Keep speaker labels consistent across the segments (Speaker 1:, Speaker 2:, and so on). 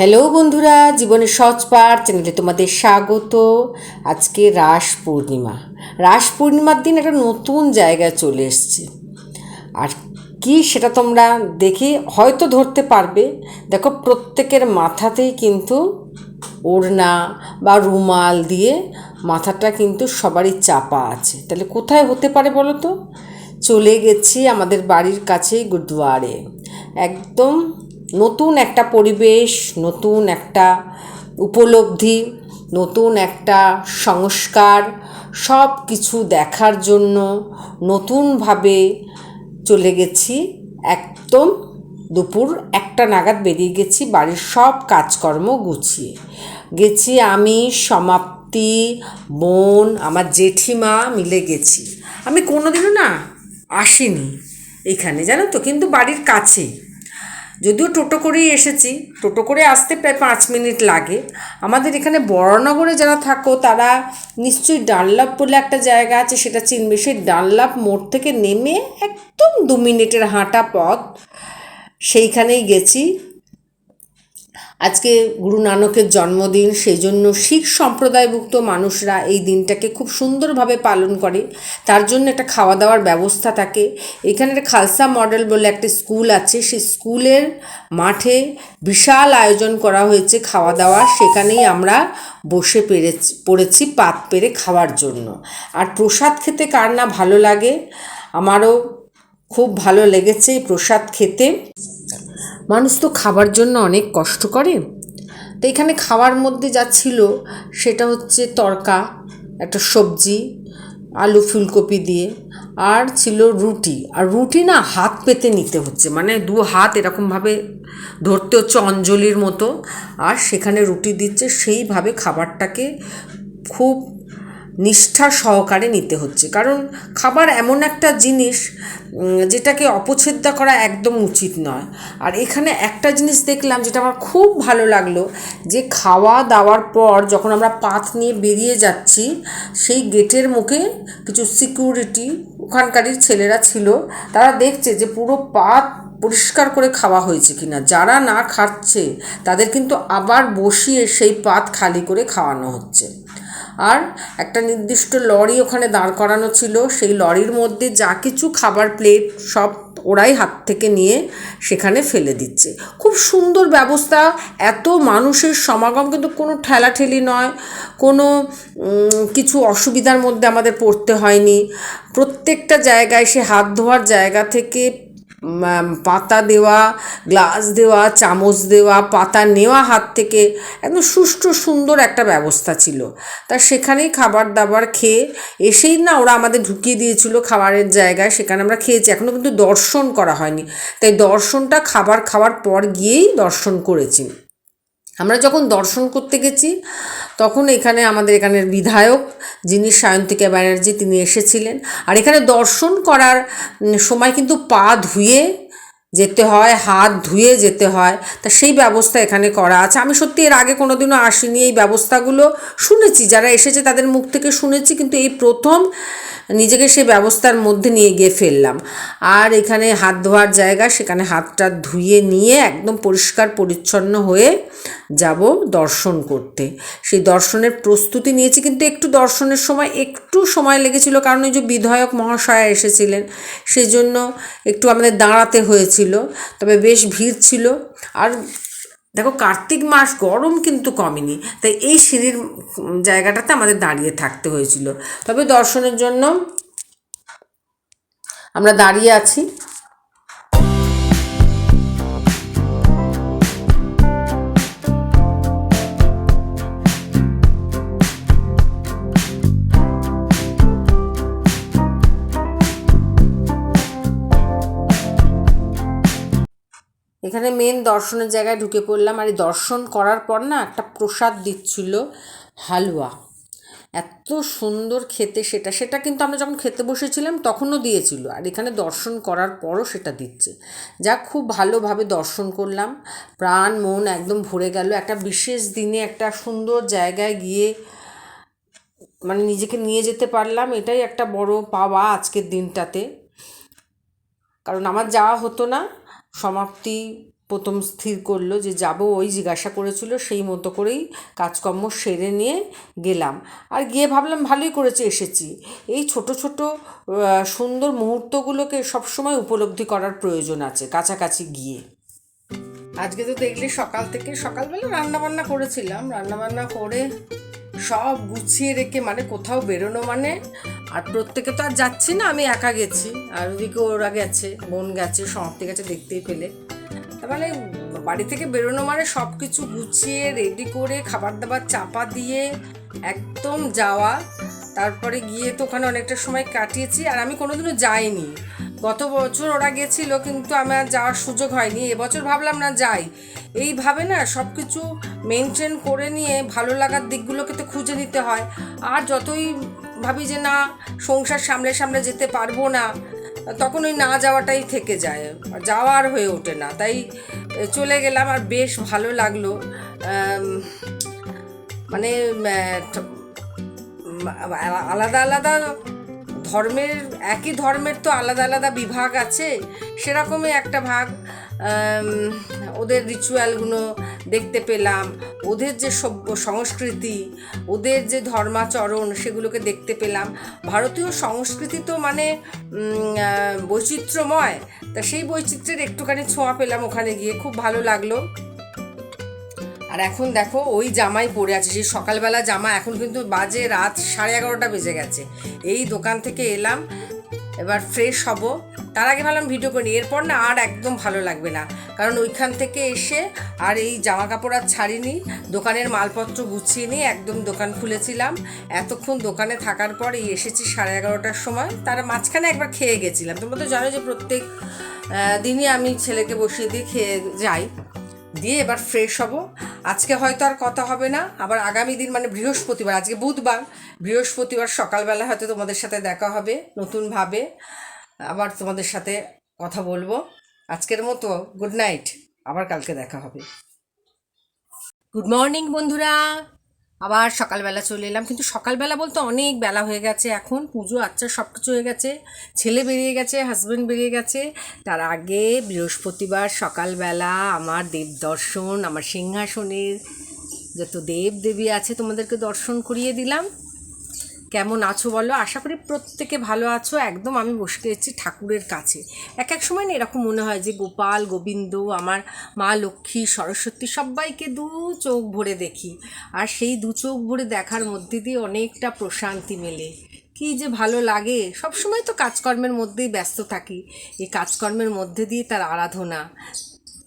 Speaker 1: Hello বন্ধুরা, জীবনের পাঠ চ্যানেলে তোমাদের স্বাগত। আজকে রাস পূর্ণিমা। রাস পূর্ণিমার দিন একটা নতুন জায়গায় চলে এসছে। আর কি সেটা তোমরা দেখে হয়তো ধরতে পারবে। দেখো, প্রত্যেকের মাথাতেই কিন্তু ওড়না বা রুমাল দিয়ে মাথাটা কিন্তু সবারই চাপা আছে। তাহলে কোথায় হতে পারে বলো তো? চলে গেছি আমাদের বাড়ির কাছেই গুরুদুয়ারে। একদম নতুন একটা পরিবেশ, নতুন একটা উপলব্ধি, নতুন একটা সংস্কার সব কিছু দেখার জন্য নতুনভাবে চলে গেছি। একদম দুপুর একটা নাগাদ বেরিয়ে গেছি, বাড়ির সব কাজকর্ম গুছিয়ে। গেছি আমি, সমাপ্তি, বোন, আমার জেঠিমা মিলে গেছি। আমি কোনোদিনও না আসিনি এখানে, জানো তো? কিন্তু বাড়ির কাছেই যদিও টোটো করেই এসেছি, টোটো করে আসতে প্রায় পাঁচ মিনিট লাগে। আমাদের এখানে বড়নগরে যারা থাকো, তারা নিশ্চয়ই ডানলাপ বলে একটা জায়গা আছে, সেটা চিনবে। সেই ডানলাপ মোড় থেকে নেমে একদম দু মিনিটের হাঁটা পথ, সেইখানেই গেছি। আজকে গুরু নানকের জন্মদিন সেই জন্য শিখ সম্প্রদায়ভুক্ত মানুষরা এই দিনটাকে খুব সুন্দরভাবে পালন করে। তার জন্য একটা খাওয়া দাওয়ার ব্যবস্থা থাকে। এখানে খালসা মডেল বলে একটা স্কুল আছে। সেই স্কুলের মাঠে বিশাল আয়োজন করা হয়েছে খাওয়া দাওয়ার সেখানেই আমরা বসে পেরেছি, পড়েছি পাত পেরে খাওয়ার জন্য। আর প্রসাদ খেতে কার না ভালো লাগে? আমারও খুব ভালো লেগেছে এই প্রসাদ খেতে। মানুষ তো খাবার জন্য অনেক কষ্ট করে। তো এখানে খাওয়ার মধ্যে যা ছিল, সেটা হচ্ছে তরকা, একটা সবজি, আলু ফুলকপি দিয়ে, আর ছিল রুটি। আর রুটি না হাত পেতে নিতে হচ্ছে মানে দু হাত এরকমভাবে ধরতে হচ্ছে অঞ্জলির মতো। আর সেখানে রুটি দিচ্ছে, সেইভাবে খাবারটাকে খুব নিষ্ঠা সহকারে নিতে হচ্ছে। কারণ খাবার এমন একটা জিনিস যেটাকে অপছেদ্য করা একদম উচিত নয়। আর এখানে একটা জিনিস দেখলাম যেটা আমার খুব ভালো লাগল, যে খাওয়া দাওয়ার পর যখন আমরা পাত নিয়ে বেরিয়ে যাচ্ছি, সেই গেটের মুখে কিছু সিকিউরিটি ওখানকারই ছেলেরা ছিল, তারা দেখছে যে পুরো পাত পরিষ্কার করে খাওয়া হয়েছে কিনা। যারা না খাচ্ছে, তাদের কিন্তু আবার বসিয়ে সেই পাত খালি করে খাওয়ানো হচ্ছে। আর একটা নির্দিষ্ট লরি ওখানে দাঁড় করানো ছিল। সেই লরির মধ্যে যা কিছু খাবার প্লেট সব ওরাই হাত থেকে নিয়ে সেখানে ফেলে দিচ্ছে। খুব সুন্দর ব্যবস্থা। এত মানুষের সমাগম কিন্তু কোনো ঠেলাঠেলি নয়। কোনো কিছু অসুবিধার মধ্যে আমাদের পড়তে হয়নি। প্রত্যেকটা জায়গায় সে হাত ধোয়ার জায়গা থেকে পাতা দেওয়া, গ্লাস দেওয়া, চামচ দেওয়া, পাতা নেওয়া হাত থেকে একদম সুষ্ঠু, সুন্দর একটা ব্যবস্থা ছিল। তা সেখানেই খাবার দাবার খেয়ে এসেই না ওরা আমাদের ঢুকিয়ে দিয়েছিল খাবারের জায়গায়, সেখানে আমরা খেয়েছি। এখনও কিন্তু দর্শন করা হয়নি। তাই দর্শনটা খাবার খাওয়ার পর গিয়েই দর্শন করেছি। আমরা যখন দর্শন করতে গেছি, তখন এখানে আমাদের এখানের বিধায়ক যিনি সায়ন্তিকা ব্যানার্জি, তিনি এসেছিলেন। আর এখানে দর্শন করার সময় কিন্তু পা ধুয়ে যেতে হয়, হাত ধুয়ে যেতে হয়। তা সেই ব্যবস্থা এখানে করা আছে। আমি সত্যি এর আগে কোনো দিনও আসিনি। এই ব্যবস্থাগুলো শুনেছি, যারা এসেছে তাদের মুখ থেকে শুনেছি, কিন্তু এই প্রথম নিজেকে সেই ব্যবস্থার মধ্যে নিয়ে গিয়ে ফেললাম। আর এখানে হাত ধোয়ার জায়গা, সেখানে হাতটা ধুয়ে নিয়ে একদম পরিষ্কার পরিচ্ছন্ন হয়ে যাব দর্শন করতে। সেই দর্শনের প্রস্তুতি নিয়েছি, কিন্তু একটু দর্শনের সময় একটু সময় লেগেছিল, কারণ ওই যে বিধায়ক মহাশয়া এসেছিলেন সেই জন্য একটু আমাদের দাঁড়াতে হয়েছিল। তবে বেশ ভিড় ছিল। আর দেখো, কার্তিক মাস গরম কিন্তু কমেনি, তাই এই সিঁড়ির জায়গাটাতে আমাদের দাঁড়িয়ে থাকতে হয়েছিল। তবে দর্শনের জন্য আমরা দাঁড়িয়ে আছি। এখানে মেন দর্শনের জায়গায় ঢুকে পড়লাম আর এই দর্শন করার পর না একটা প্রসাদ দিচ্ছিল হালুয়া। এত সুন্দর খেতে সেটা সেটা কিন্তু আমরা যখন খেতে বসেছিলাম তখনও দিয়েছিল আর এখানে দর্শন করার পরও সেটা দিচ্ছে। যা খুব ভালোভাবে দর্শন করলাম, প্রাণ মন একদম ভরে গেল, একটা বিশেষ দিনে একটা সুন্দর জায়গায় গিয়ে মানে নিজেকে নিয়ে যেতে পারলাম, এটাই একটা বড় পাওয়া আজকের দিনটাতে। কারণ আমার যাওয়া হতো না সমাপ্তি প্রথম স্থির করল যে যাব ওই জিজ্ঞাসা করেছিল সেই মতো করেই কাজকর্ম সেরে নিয়ে গেলাম। আর গিয়ে ভাবলাম ভালোই করেছে, এসেছি। এই ছোট ছোট সুন্দর মুহূর্তগুলোকে সবসময় উপলব্ধি করার প্রয়োজন আছে কাছাকাছি গিয়ে। আজকে তো দেখলি সকাল থেকে সকালবেলা রান্নাবান্না করেছিলাম। রান্নাবান্না করে সব গুছিয়ে রেখে মানে কোথাও বেরোনো মানে? আর প্রত্যেকে তো আর যাচ্ছি না, আমি একা গেছি। আর ওদিকে ওরা গেছে, বোন গেছে, সমাপ্তি গেছে দেখতেই পেলে। তার মানে বাড়ি থেকে বেরোনো মানে সব কিছু গুছিয়ে রেডি করে, খাবার দাবার চাপা দিয়ে, একদম যাওয়া। তারপরে গিয়ে তো ওখানে অনেকটা সময় কাটিয়েছি, আর আমি কোনোদিনও যাইনি। গত বছর ওরা গেছিল, কিন্তু আমার যাওয়ার সুযোগ হয়নি। এবছর ভাবলাম না যাই। এইভাবে না সব কিছু মেনটেন করে নিয়ে ভালো লাগার দিকগুলোকে তো খুঁজে নিতে হয়। আর যতই ভাবি যে না, সংসার সামলে সামলে যেতে পারব না, তখন ওই না যাওয়াটাই থেকে যায়। আর যাওয়া আর হয়ে ওঠে না। তাই চলে গেলাম, আর বেশ ভালো লাগল। মানে আলাদা আলাদা ধর্মের, একই ধর্মের তো আলাদা আলাদা বিভাগ আছে। সেরকমই একটা ভাগ ওদের রিচুয়ালগুলো দেখতে পেলাম। ওদের যে সভ্য সংস্কৃতি, ওদের যে ধর্মাচরণ, সেগুলোকে দেখতে পেলাম। ভারতীয় সংস্কৃতি তো মানে বৈচিত্র্যময়। তা সেই বৈচিত্র্যের একটুখানি ছোঁয়া পেলাম ওখানে গিয়ে। খুব ভালো লাগল। আর এখন দেখো, ওই জামাই পরে আছে, সেই সকালবেলা জামা এখন কিন্তু বাজে রাত সাড়ে এগারোটা বেজে গেছে। এই দোকান থেকে এলাম, এবার ফ্রেশ হব। তার আগে ভাবলাম ভিডিও করি এরপর না আর একদম ভালো লাগবে না। কারণ ওইখান থেকে এসে আর এই জামা কাপড় আর ছাড়িনি, দোকানের মালপত্র গুছিয়ে নিয়ে একদম দোকান খুলেছিলাম। এতক্ষণ দোকানে থাকার পর এই এসেছি সাড়ে এগারোটার সময়। তার মাঝখানে একবার খেয়ে গেছিলাম। তোমরা তো জানো যে প্রত্যেক দিনই আমি ছেলেকে বসিয়ে দিয়ে খেয়ে যাই। দিয়ে এবার ফ্রেশ হব। আজকে হয়তো আর কথা হবে না, আবার আগামী দিন মানে বৃহস্পতিবার, আজকে বুধবার, বৃহস্পতিবার সকালবেলা হয়তো তোমাদের সাথে দেখা হবে নতুনভাবে আবার তোমাদের সাথে কথা বলব। আজকের মতো গুড নাইট আবার কালকে দেখা হবে। গুড মর্নিং বন্ধুরা। আবার সকালবেলা চলে এলাম। কিন্তু সকালবেলা বলতে অনেক বেলা হয়ে গেছে এখন। পুজো আচ্ছা সব কিছু হয়ে গেছে। ছেলে বেরিয়ে গেছে হাজব্যান্ড বেরিয়ে গেছে। তার আগে বৃহস্পতিবার সকালবেলা আমার দেব দর্শন, আমার সিংহাসনের যত দেব দেবী আছে তোমাদেরকে দর্শন করিয়ে দিলাম। কেমন আছো বলো? আশা করি প্রত্যেকে ভালো আছো। একদম আমি বসে গেছি ঠাকুরের কাছে। এক এক সময় না এরকম মনে হয় যে গোপাল, গোবিন্দ, আমার মা লক্ষ্মী, সরস্বতী সবাইকে দু চোখ ভরে দেখি। আর সেই দু চোখ ভরে দেখার মধ্যে দিয়ে অনেকটা প্রশান্তি মেলে। কি যে ভালো লাগে। সব সময় তো কাজকর্মের মধ্যেই ব্যস্ত থাকি। এই কাজকর্মের মধ্যে দিয়ে তার আরাধনা।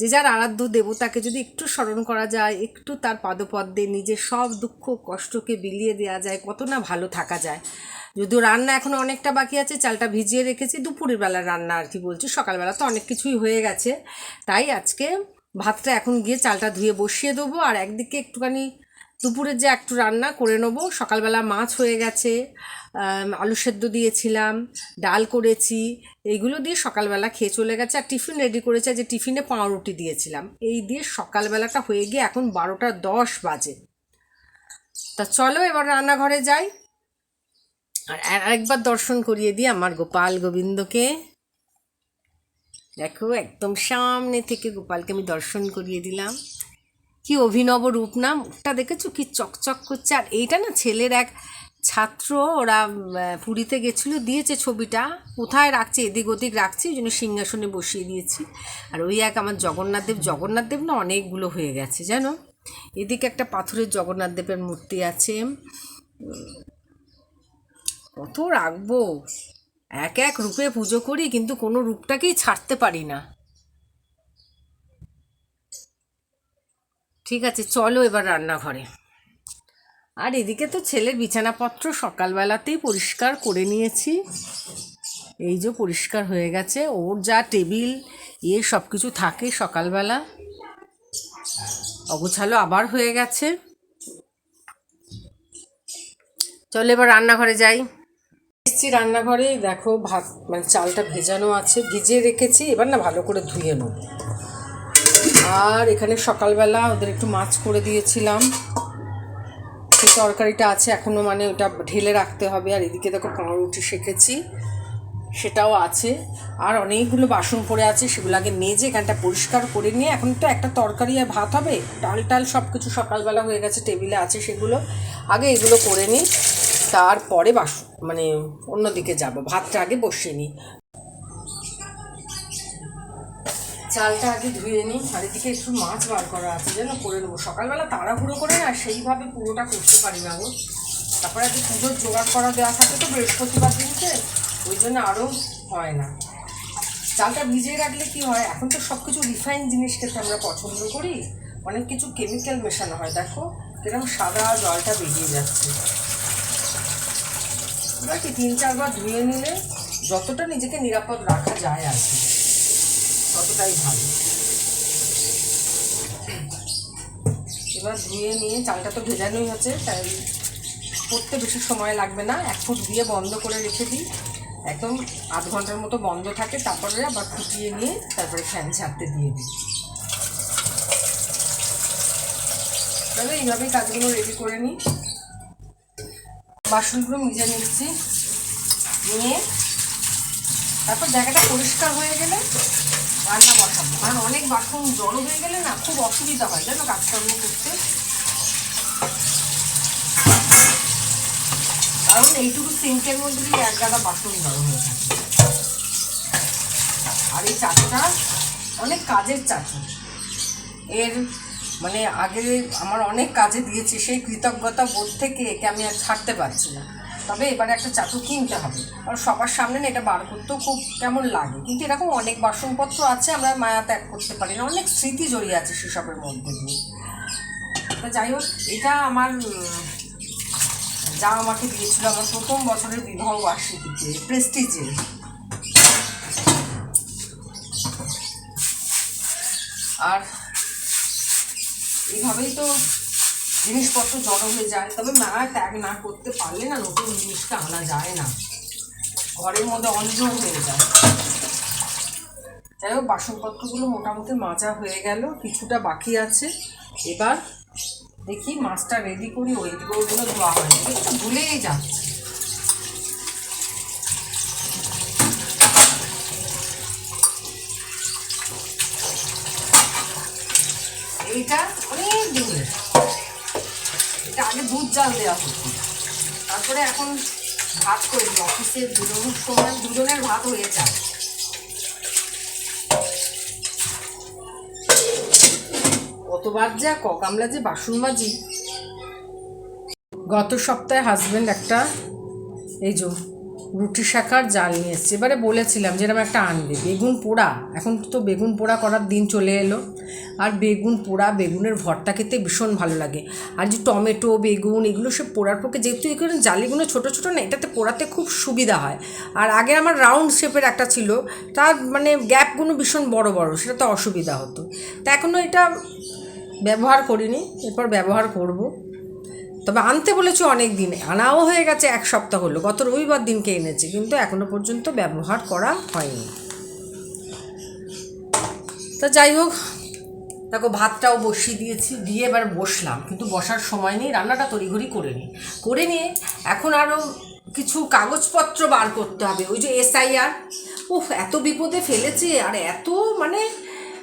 Speaker 1: যে যার আরাধ্য দেবতাকে যদি একটু স্মরণ করা যায়, একটু তার পাদপদ্মে নিজের সব দুঃখ কষ্টকে বিলিয়ে দেওয়া যায়, কত না ভালো থাকা যায়। যদিও রান্না এখনও অনেকটা বাকি আছে, চালটা ভিজিয়ে রেখেছি, দুপুরের বেলার রান্না আর কি বলছি, সকালবেলা তো অনেক কিছুই হয়ে গেছে। তাই আজকে ভাতটা এখন গিয়ে চালটা ধুয়ে বসিয়ে দেবো, আর একদিকে একটুখানি দুপুরের যে একটু রান্না করে নেব। সকালবেলা মাছ হয়ে গেছে আলু সেদ্ধ দিয়েছিলাম, ডাল করেছি এইগুলো দিয়ে সকালবেলা খেয়ে চলে গেছে আর টিফিন রেডি করেছে। যে টিফিনে পাউরুটি দিয়েছিলাম। এই দিয়ে সকালবেলাটা হয়ে গিয়ে এখন বারোটা দশ বাজে। তা চলো এবার রান্নাঘরে যাই। আর আরেকবার দর্শন করিয়ে দিই আমার গোপাল গোবিন্দকে। দেখো, একদম সামনে থেকে গোপালকে আমি দর্শন করিয়ে দিলাম। কি অভিনব রূপ না মুখটা দেখেছ? কি চকচক করছে। আর এইটা না ছেলের এক ছাত্র, ওরা পুরীতে গেছিল, দিয়েছে ছবিটা। কোথায় রাখছে? এদিক ওদিক রাখছি ওই জন্য সিংহাসনে বসিয়ে দিয়েছি। আর ওই এক আমার জগন্নাথ দেব জগন্নাথ দেব না অনেকগুলো হয়ে গেছে, জানো? এদিকে একটা পাথরের জগন্নাথ দেবের মূর্তি আছে। কত রাখব? এক এক রূপে পুজো করি, কিন্তু কোনো রূপটাকেই ছাড়তে পারি না। ঠিক আছে, চলো এবার রান্নাঘরে। আর এদিকে তো ছেলের বিছানাপত্র সকালবেলাতেই পরিষ্কার করে নিয়েছি। এই যে পরিষ্কার হয়ে গেছে, ওর যা টেবিল, এ সব কিছু থাকে সকালবেলা। অগোছালো আবার হয়ে গেছে। চলো এবার রান্নাঘরে যাই। এসছি রান্নাঘরে, দেখো ভাত মানে চালটা ভেজানো আছে, ভিজিয়ে রেখেছি, এবার না ভালো করে ধুয়ে নেব। আর এখানে সকালবেলা ওদের একটু মাছ করে দিয়েছিলাম। সেই তরকারিটা আছে এখনও মানে ওটা ঢেলে রাখতে হবে। আর এদিকে দেখো পাউরুটি সেঁকেছি, সেটাও আছে। আর অনেকগুলো বাসন পড়ে আছে, সেগুলো আগে মেজে এখানটা পরিষ্কার করে নিয়ে, এখন তো একটা তরকারি আর ভাত হবে। ডাল টাল সব কিছু সকালবেলা হয়ে গেছে, টেবিলে আছে সেগুলো। আগে এগুলো করে নিই, তারপরে বাসন মানে অন্যদিকে যাব, ভাতটা আগে বসিয়ে নিই। চালটা আগে ধুয়ে নিই আর এদিকে একটু মাছ বার করা আছে, যেন করে নেব। সকালবেলা তাড়াহুড়ো করে না সেইভাবে পুরোটা করতে পারি না গো। তারপরে আজকে পুজোর জোগাড় করা দেওয়া থাকে তো বৃহস্পতিবার দিনকে, ওই জন্য আরও হয় না। চালটা ভিজিয়ে রাখলে কি হয়, এখন তো সব কিছু রিফাইন জিনিস খেতে আমরা পছন্দ করি। অনেক কিছু কেমিক্যাল মেশানো হয়, দেখো এরকম সাদা জলটা বেরিয়ে যাচ্ছে। এবার কি তিন চারবার ধুয়ে নিলে যতটা নিজেকে নিরাপদ রাখা যায় আর কি। ততটাই ভালো। এবার ধুয়ে নিয়ে চালটা তো ভেজানোই হচ্ছে, তাই করতে বেশি সময় লাগবে না। এক ফুট দিয়ে বন্ধ করে রেখে দিই। একদম আধ ঘণ্টার মতো বন্ধ থাকে, তারপরে আবার ফুটিয়ে নিয়ে তারপরে ফ্যান ছাড়তে দিয়ে দিই। তাহলে এইভাবেই কাজগুলো রেডি করে নিই। বাসনগুলো মিজে নিচ্ছি, নিয়ে তারপর জায়গাটা পরিষ্কার হয়ে গেলে রান্না বসাবো কারণ অনেক বাসন জড়ো হয়ে গেলে না খুব অসুবিধা হয়, জানো, কাজকর্ম করতে। কারণ এইটুকু সিঙ্কের মধ্যে দিয়ে এক গাদা বাসন জড়ো হয়ে থাকে। আর এই চাটুটা অনেক কাজের চাটু এর মানে আগে আমার অনেক কাজে দিয়েছে, সেই কৃতজ্ঞতা বোধ থেকে একে আমি আর ছাড়তে পারছি না। তবে এবারে একটা চাটু কিনতে হবে। কারণ সবার সামনে না এটা বার করতেও খুব কেমন লাগে। কিন্তু এরকম অনেক বাসনপত্র আছে, আমরা মায়া ত্যাগ করতে পারি না। অনেক স্মৃতি জড়িয়ে আছে সেসবের মধ্যে দিয়ে। তা যাই হোক, এটা আমার যা আমাকে দিয়েছিল আমার প্রথম বছরের বিবাহ বার্ষিকীতে, প্রেস্টিজে। আর এইভাবেই তো জিনিসপত্র জড়ো হয়ে যায়, তবে মায়া ত্যাগ না করতে পারলে না নতুন জিনিসটা আনা যায় না। ঘরের মধ্যে অঞ্জল হয়ে যায়। যাই হোক, বাসনপত্রগুলো মোটামুটি মাজা হয়ে গেল, কিছুটা বাকি আছে। এবার দেখি মাছটা রেডি করি ওই ওইগুলো ধোয়া হয়নি একটু ভুলেই যাচ্ছে। এইটা অনেক দূরে এটা আগে দুধ জাল দেওয়া হতো। তারপরে এখন ভাত করি, অফিসে দুজনের সময় দুজনের ভাত হয়ে যায়। কতবার যা ককামলা যে বাসন মাজি। গত সপ্তাহে হাজব্যান্ড একটা, এই যে রুটি শাখার জাল নিয়ে এসছে। এবারে বলেছিলাম যেরকম একটা আনবে। বেগুন পোড়া। এখন তো বেগুন পোড়া করার দিন চলে এলো। আর বেগুন পোড়া, বেগুনের ভর্তা খেতে ভীষণ ভালো লাগে। আর যে টমেটো, বেগুন, এগুলো সব পোড়ার পক্ষে যেহেতু এগুলো জালিগুলো ছোটো ছোটো না, এটাতে পোড়াতে খুব সুবিধা হয়। আর আগে আমার রাউন্ড শেপের একটা ছিল, তার মানে গ্যাপগুলো ভীষণ বড় বড়। সেটা তো অসুবিধা হতো। তা এখনও এটা ব্যবহার করিনি। এরপর ব্যবহার করব। তবে আনতে বলেছি অনেক দিনে। আনাও হয়ে গেছে এক সপ্তাহ হলো। গত রবিবার দিনকে এনেছি, কিন্তু এখনও পর্যন্ত ব্যবহার করা হয়নি। তা যাই হোক, দেখো ভাতটাও বসিয়ে দিয়েছি, দিয়ে এবার বসলাম, কিন্তু বসার সময় নেই, রান্নাটা তড়িঘড়ি করে নিই। করে নিয়ে এখন আরও কিছু কাগজপত্র বার করতে হবে, ওই যে এসআইআর। উফ, এত বিপদে ফেলেছে, আর এত মানে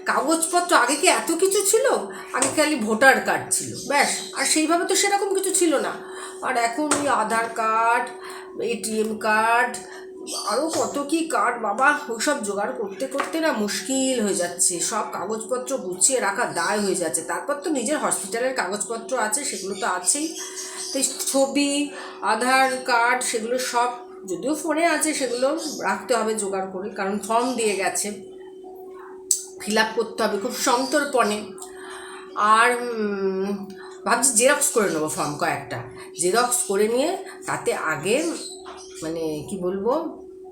Speaker 1: কাগজপত্র আগে কি এত কিছু ছিল? আগে খালি ভোটার কার্ড ছিল, ব্যাস। আর সেইভাবে তো সেরকম কিছু ছিল না। আর এখন ওই আধার কার্ড এটিএম কার্ড আরও কত কি কার্ড, বাবা, ওইসব জোগাড় করতে করতে না মুশকিল হয়ে যাচ্ছে। সব কাগজপত্র গুছিয়ে রাখা দায় হয়ে যাচ্ছে। তারপর তো নিজের হসপিটালের কাগজপত্র আছে, সেগুলো তো আছেই। তো ছবি, আধার কার্ড, সেগুলো সব, যদিও ফোনে আছে, সেগুলো রাখতে হবে জোগাড় করে, কারণ ফর্ম দিয়ে গেছে। ফিল আপ করতে হবে, খুব সন্তর্পণে। আর ভাবছি জেরক্স করে নেব ফর্ম কয়েকটা। জেরক্স করে নিয়ে তাতে আগে মানে কি বলব,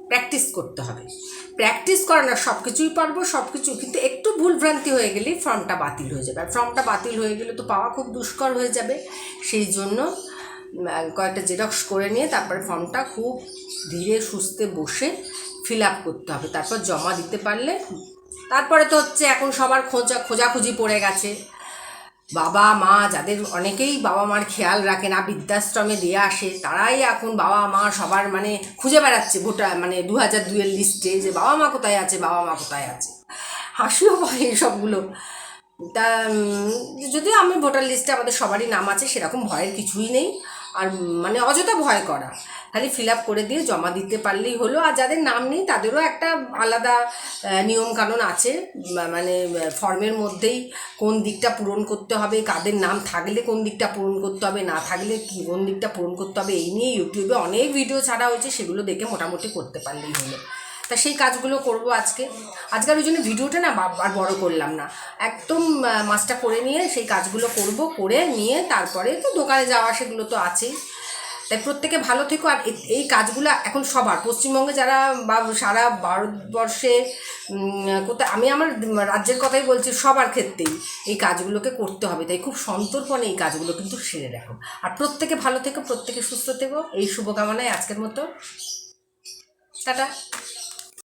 Speaker 1: প্র্যাকটিস করতে হবে। প্র্যাকটিস করে না সব কিছুই পারব সব কিছু কিন্তু একটু ভুলভ্রান্তি হয়ে গেলেই ফর্মটা বাতিল হয়ে যাবে। আর ফর্মটা বাতিল হয়ে গেলে তো পাওয়া খুব দুষ্কর হয়ে যাবে। সেই জন্য কয়েকটা জেরক্স করে নিয়ে তারপরে ফর্মটা খুব ধীরে সুস্থে বসে ফিল আপ করতে হবে। তারপর জমা দিতে পারলে তারপরে তো হচ্ছে এখন সবার খোঁজা খোঁজাখুঁজি পড়ে গেছে। বাবা, মা যাদের অনেকেই বাবা মার খেয়াল রাখে না, বৃদ্ধাশ্রমে দিয়ে আসে, তারাই এখন বাবা মা সবার মানে খুঁজে বেড়াচ্ছে ভোটার মানে দু হাজার দুয়ের লিস্টে যে বাবা মা কোথায় আছে, বাবা মা কোথায় আছে। হাসিও পায় এইসবগুলো। তা যদিও আমি ভোটার লিস্টে আমাদের সবারই নাম আছে, সেরকম ভয়ের কিছুই নেই। আর মানে অযথা ভয় করা। খালি ফিল আপ করে দিয়ে জমা দিতে পারলেই হলো। আর যাদের নাম নেই, তাদেরও একটা আলাদা নিয়ম কানুন আছে। মানে ফর্মের মধ্যেই কোন দিকটা পূরণ করতে হবে, কাদের নাম থাকলে কোন দিকটা পূরণ করতে হবে, না থাকলে কোন দিকটা পূরণ করতে হবে, এই নিয়ে ইউটিউবে অনেক ভিডিও ছাড়া হয়েছে, সেগুলো দেখে মোটামুটি করতে পারলেই হলো। তা সেই কাজগুলো করব আজকে। আজকে আর ওই জন্য ভিডিওটা না আর বড় করলাম না। একদম মাছটা করে নিয়ে সেই কাজগুলো করব, করে নিয়ে তারপরে তো দোকানে যাওয়া সেগুলো তো আছেই। তাই প্রত্যেকে ভালো থেকো। আর এই কাজগুলো এখন সবার। পশ্চিমবঙ্গে যারা বা সারা ভারতবর্ষে কোথায়, আমি আমার রাজ্যের কথাই বলছি, সবার ক্ষেত্রেই এই কাজগুলোকে করতে হবে। তাই খুব সন্তর্পণে এই কাজগুলো কিন্তু সেরে রাখো। আর প্রত্যেকে ভালো থেকো, প্রত্যেকে সুস্থ থেকো। এই শুভকামনায় আজকের মতো। টাটা।